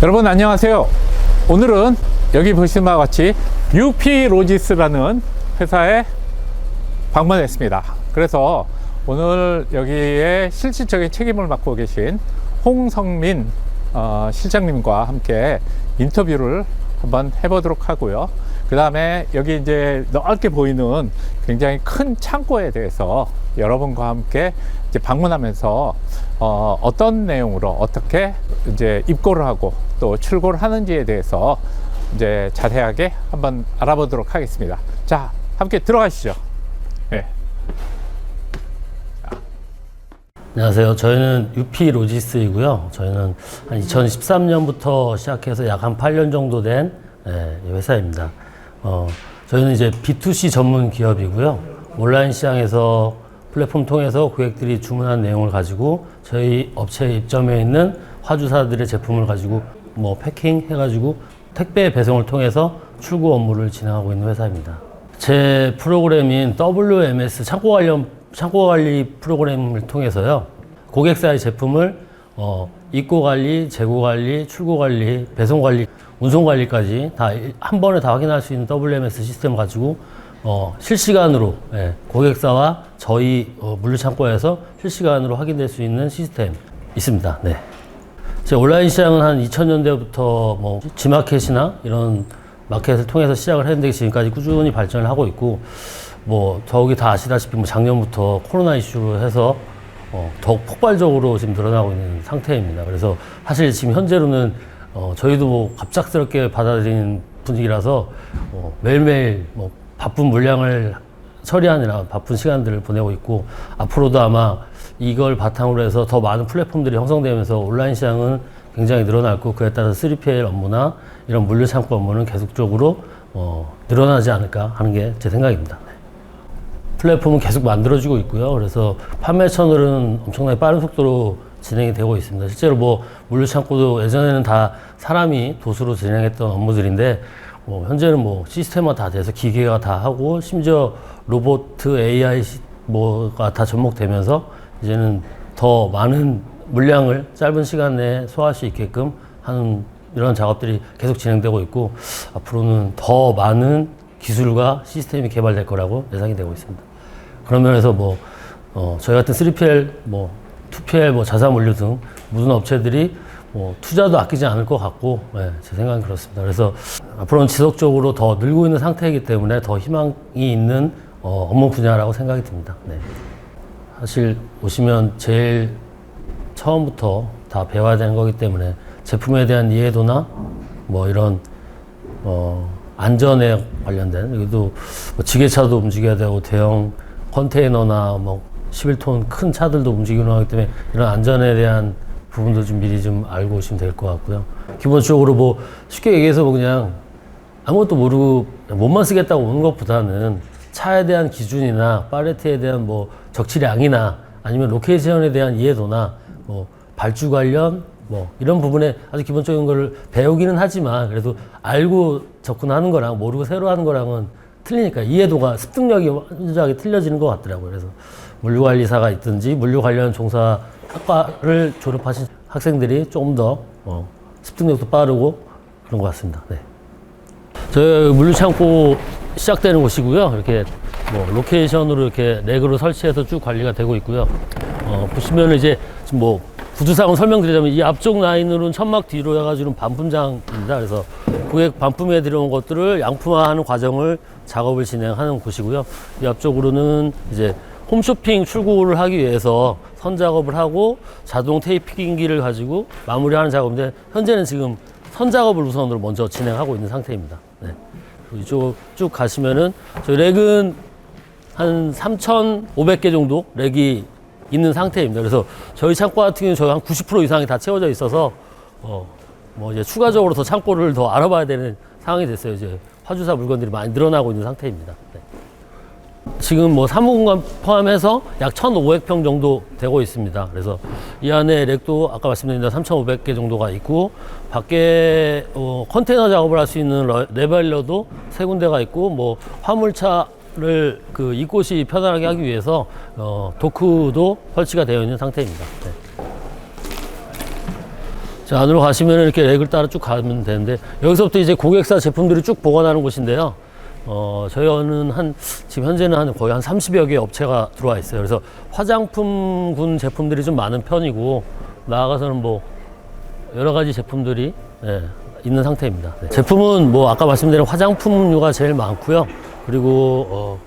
여러분 안녕하세요. 오늘은 여기 보시는 바와 같이 UP 로지스라는 회사에 방문했습니다. 그래서 오늘 여기에 실질적인 책임을 맡고 계신 홍성민 어, 실장님과 함께 인터뷰를 한번 해보도록 하고요. 그 다음에 여기 이제 넓게 보이는 굉장히 큰 창고에 대해서 여러분과 함께 이제 방문하면서 어, 어떤 내용으로 어떻게 이제 입고를 하고 또 출고를 하는지에 대해서 이제 자세하게 한번 알아보도록 하겠습니다. 자, 함께 들어가시죠. 네. 안녕하세요. 저희는 UP 로지스이고요. 저희는 한 2013년부터 시작해서 약 한 8년 정도 된 예, 회사입니다. 어, 저희는 이제 B2C 전문 기업이고요. 온라인 시장에서 플랫폼 통해서 고객들이 주문한 내용을 가지고 저희 업체 입점해 있는 화주사들의 제품을 가지고 뭐 패킹 해가지고 택배 배송을 통해서 출고 업무를 진행하고 있는 회사입니다. 제 프로그램인 WMS 창고 관련 창고 관리 프로그램을 통해서요. 고객사의 제품을 어, 입고 관리, 재고 관리, 출고 관리, 배송 관리, 운송 관리까지 다 한 번에 다 확인할 수 있는 WMS 시스템을 가지고 어, 실시간으로 예, 고객사와 저희 어, 물류 창고에서 실시간으로 확인될 수 있는 시스템 있습니다. 네. 제 온라인 시장은 한 2000년대부터 뭐 지마켓이나 이런 마켓을 통해서 시작을 했는데 지금까지 꾸준히 발전을 하고 있고 뭐 더욱이 다 아시다시피 뭐 작년부터 코로나 이슈로 해서 어, 더욱 폭발적으로 지금 늘어나고 있는 상태입니다. 그래서 사실 지금 현재로는 어, 저희도 뭐 갑작스럽게 받아들이는 분위기라서 어, 매일매일 뭐 바쁜 물량을 처리하느라 바쁜 시간들을 보내고 있고 앞으로도 아마 이걸 바탕으로 해서 더 많은 플랫폼들이 형성되면서 온라인 시장은 굉장히 늘어날 거고 그에 따라서 3PL 업무나 이런 물류 창고 업무는 계속적으로 어, 늘어나지 않을까 하는 게 제 생각입니다. 네. 플랫폼은 계속 만들어지고 있고요. 그래서 판매 채널은 엄청나게 빠른 속도로 진행이 되고 있습니다. 실제로 뭐 물류 창고도 예전에는 다 사람이 도수로 진행했던 업무들인데 뭐 현재는 뭐 시스템화 다 돼서 기계가 다 하고 심지어 로봇 AI 시- 뭐가 다 접목되면서 이제는 더 많은 물량을 짧은 시간 내에 소화할 수 있게끔 하는 이런 작업들이 계속 진행되고 있고 앞으로는 더 많은 기술과 시스템이 개발될 거라고 예상이 되고 있습니다. 그런 면에서 뭐 어, 저희 같은 3PL, 뭐 2PL, 뭐 자사 물류 등 모든 업체들이 뭐 투자도 아끼지 않을 것 같고 예, 제 생각은 그렇습니다. 그래서 앞으로는 지속적으로 더 늘고 있는 상태이기 때문에 더 희망이 있는 어, 업무 분야라고 생각이 듭니다. 네. 사실 오시면 제일 처음부터 다 배워야 되는 거기 때문에 제품에 대한 이해도나 뭐 이런 어, 안전에 관련된 여기도 뭐 지게차도 움직여야 되고 대형 컨테이너나 뭐 11톤 큰 차들도 움직이는 하기 때문에 이런 안전에 대한 부분도 좀 미리 좀 알고 오시면 될 것 같고요. 기본적으로 뭐 쉽게 얘기해서 뭐 그냥 아무것도 모르고 몸만 쓰겠다고 오는 것보다는 차에 대한 기준이나 팔레트에 대한 뭐 적치량이나 아니면 로케이션에 대한 이해도나 뭐 발주 관련 뭐 이런 부분에 아주 기본적인 거를 배우기는 하지만 그래도 알고 접근하는 거랑 모르고 새로 하는 거랑은 틀리니까 이해도가 습득력이 완전하게 틀려지는 것 같더라고요. 그래서 물류관리사가 있든지 물류 관련 종사 학과를 졸업하신 학생들이 조금 더 어, 습득력도 빠르고 그런 것 같습니다. 네. 저희 물류창고 시작되는 곳이고요. 이렇게 뭐 로케이션으로 이렇게 렉으로 설치해서 쭉 관리가 되고 있고요. 어, 보시면 이제 지금 뭐 구두상을 설명드리자면 이 앞쪽 라인으로는 천막 뒤로 해가지고는 반품장입니다. 그래서 고객 반품해 들어온 것들을 양품화하는 과정을 작업을 진행하는 곳이고요. 이 앞쪽으로는 이제 홈쇼핑 출고를 하기 위해서 선 작업을 하고 자동 테이핑기를 가지고 마무리하는 작업인데 현재는 지금 선 작업을 우선으로 먼저 진행하고 있는 상태입니다. 네. 이쪽 쭉 가시면은 저희 렉은 한 3,500개 정도 렉이 있는 상태입니다. 그래서 저희 창고 같은 경우는 저희 한 90% 이상이 다 채워져 있어서 어, 뭐 이제 추가적으로 더 창고를 더 알아봐야 되는 상황이 됐어요. 이제 화주사 물건들이 많이 늘어나고 있는 상태입니다. 네. 지금 뭐 사무공간 포함해서 약 1,500평 정도 되고 있습니다. 그래서 이 안에 렉도 아까 말씀드린 대로 3,500개 정도가 있고 밖에 어, 컨테이너 작업을 할 수 있는 러- 레벨러도 세 군데가 있고 뭐 화물차를 그 이곳이 편안하게 하기 위해서 어, 도크도 설치가 되어 있는 상태입니다. 네. 자, 안으로 가시면 이렇게 렉을 따라 쭉 가면 되는데 여기서부터 이제 고객사 제품들이 쭉 보관하는 곳인데요. 어, 저희는 한 지금 현재는 한 거의 한 30여 개의 업체가 들어와 있어요. 그래서 화장품군 제품들이 좀 많은 편이고 나아가서는 뭐 여러 가지 제품들이 예, 있는 상태입니다. 네. 제품은 뭐 아까 말씀드린 화장품류가 제일 많고요. 그리고 어,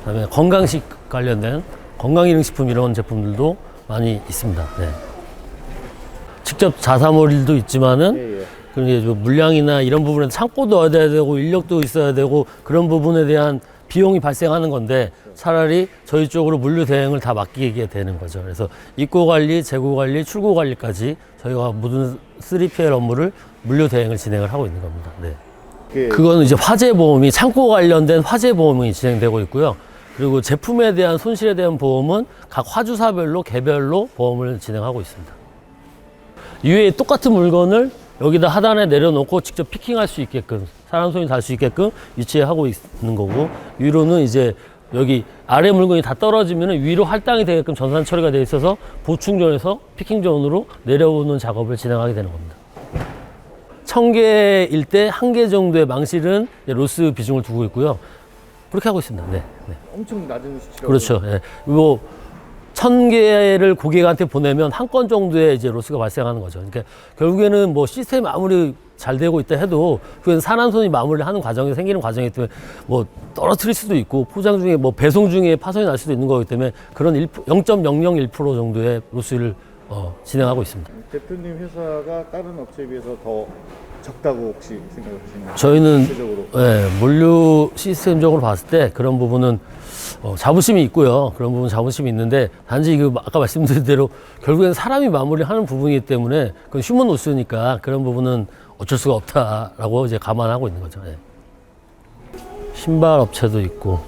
그 다음에 건강식 관련된 건강기능식품 이런 제품들도 많이 있습니다. 네. 직접 자사몰도 있지만은 예, 예. 그게 좀 물량이나 이런 부분에 창고도 얻어야 되고 인력도 있어야 되고 그런 부분에 대한 비용이 발생하는 건데 차라리 저희 쪽으로 물류 대행을 다 맡기게 되는 거죠. 그래서 입고 관리, 재고 관리, 출고 관리까지 저희가 모든 3PL 업무를 물류 대행을 진행을 하고 있는 겁니다. 네. 그, 그거는 이제 화재 보험이 창고 관련된 화재 보험이 진행되고 있고요. 그리고 제품에 대한 손실에 대한 보험은 각 화주사별로 개별로 보험을 진행하고 있습니다. 이외에 똑같은 물건을 여기다 하단에 내려놓고 직접 피킹할 수 있게끔 사람 손이 닿을 수 있게끔 위치하고 있는 거고 위로는 이제 여기 아래 물건이 다 떨어지면 위로 할당이 되게끔 전산 처리가 돼 있어서 보충존에서 피킹존으로 내려오는 작업을 진행하게 되는 겁니다. 천 개일 때 한 개 정도의 망실은 로스 비중을 두고 있고요. 그렇게 하고 있습니다. 네. 네. 엄청 낮은 수치라고. 그렇죠. 예. 뭐, 천 개를 고객한테 보내면 한 건 정도의 이제 로스가 발생하는 거죠. 그러니까 결국에는 뭐 시스템이 아무리 잘 되고 있다 해도 그건 산안손이 마무리를 하는 과정에 생기는 과정이기 때문에 뭐 떨어뜨릴 수도 있고 포장 중에 뭐 배송 중에 파손이 날 수도 있는 거기 때문에 그런 1, 0.001% 정도의 로스를 어, 진행하고 있습니다. 대표님 회사가 다른 업체에 비해서 더 적다고 혹시 생각하시나요? 저희는 예, 물류 시스템적으로 봤을 때 그런 부분은 어, 자부심이 있고요. 그런 부분 자부심이 있는데 단지 그 아까 말씀드린 대로 결국엔 사람이 마무리하는 부분이기 때문에 그건 휴먼 노스니까 그런 부분은 어쩔 수가 없다라고 이제 감안하고 있는 거죠. 예. 신발 업체도 있고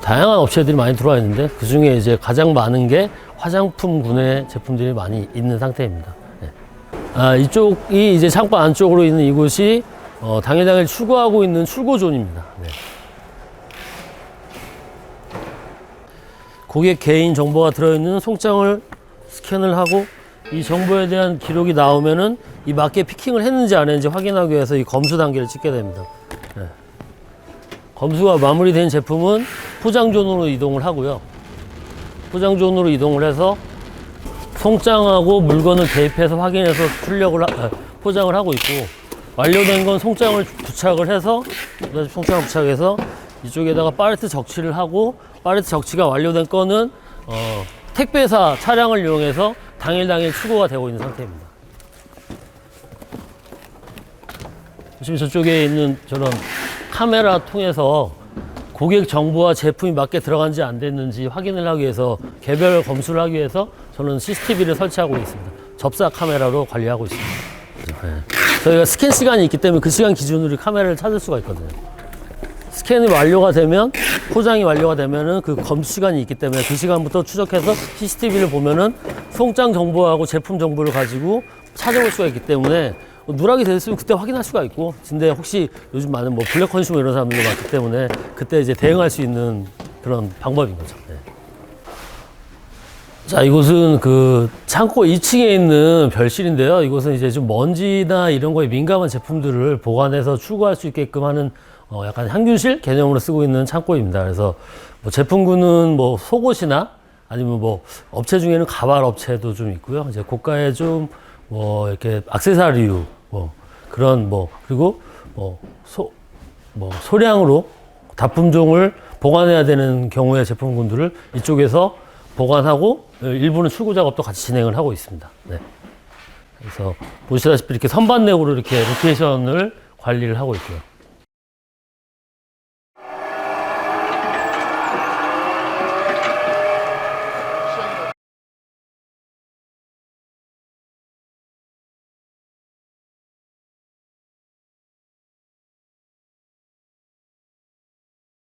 다양한 업체들이 많이 들어와 있는데 그 중에 이제 가장 많은 게 화장품군의 제품들이 많이 있는 상태입니다. 예. 아, 이쪽이 이제 창고 안쪽으로 있는 이곳이 어, 당일당일 출고하고 있는 출고존입니다. 네. 고객 개인 정보가 들어있는 송장을 스캔을 하고 이 정보에 대한 기록이 나오면은 이 맞게 피킹을 했는지 안 했는지 확인하기 위해서 이 검수 단계를 찍게 됩니다. 네. 검수가 마무리된 제품은 포장존으로 이동을 하고요. 포장존으로 이동을 해서 송장하고 물건을 대입해서 확인해서 출력을 하- 아, 포장을 하고 있고 완료된 건 송장을 부착을 해서 송장을 부착해서 이쪽에다가 팔레트 적치를 하고 팔레트 적치가 완료된 건은 어, 택배사 차량을 이용해서 당일 당일 출고가 되고 있는 상태입니다. 지금 저쪽에 있는 저런 카메라 통해서 고객 정보와 제품이 맞게 들어간지 안 됐는지 확인을 하기 위해서 개별 검수를 하기 위해서 저는 CCTV를 설치하고 있습니다. 접사 카메라로 관리하고 있습니다. 네. 저희가 스캔 시간이 있기 때문에 그 시간 기준으로 카메라를 찾을 수가 있거든요. 스캔이 완료가 되면 포장이 완료가 되면은 그 검수 시간이 있기 때문에 그 시간부터 추적해서 CCTV를 보면은 송장 정보하고 제품 정보를 가지고 찾아볼 수가 있기 때문에 누락이 됐으면 그때 확인할 수가 있고 근데 혹시 요즘 많은 뭐 블랙 컨슈머 이런 사람들도 많기 때문에 그때 이제 대응할 수 있는 그런 방법인 거죠. 네. 자, 이곳은 그 창고 2층에 있는 별실인데요. 이곳은 이제 좀 먼지나 이런 거에 민감한 제품들을 보관해서 출고할 수 있게끔 하는 어, 약간 항균실 개념으로 쓰고 있는 창고입니다. 그래서 뭐 제품군은 뭐 속옷이나 아니면 뭐 업체 중에는 가발 업체도 좀 있고요. 이제 고가의 좀 뭐 이렇게 액세서리류 뭐 그런 뭐 그리고 뭐 소 뭐 소량으로 다품종을 보관해야 되는 경우의 제품군들을 이쪽에서 보관하고 일부는 출고 작업도 같이 진행을 하고 있습니다. 네. 그래서 보시다시피 이렇게 선반내으로 이렇게 로테이션을 관리를 하고 있고요.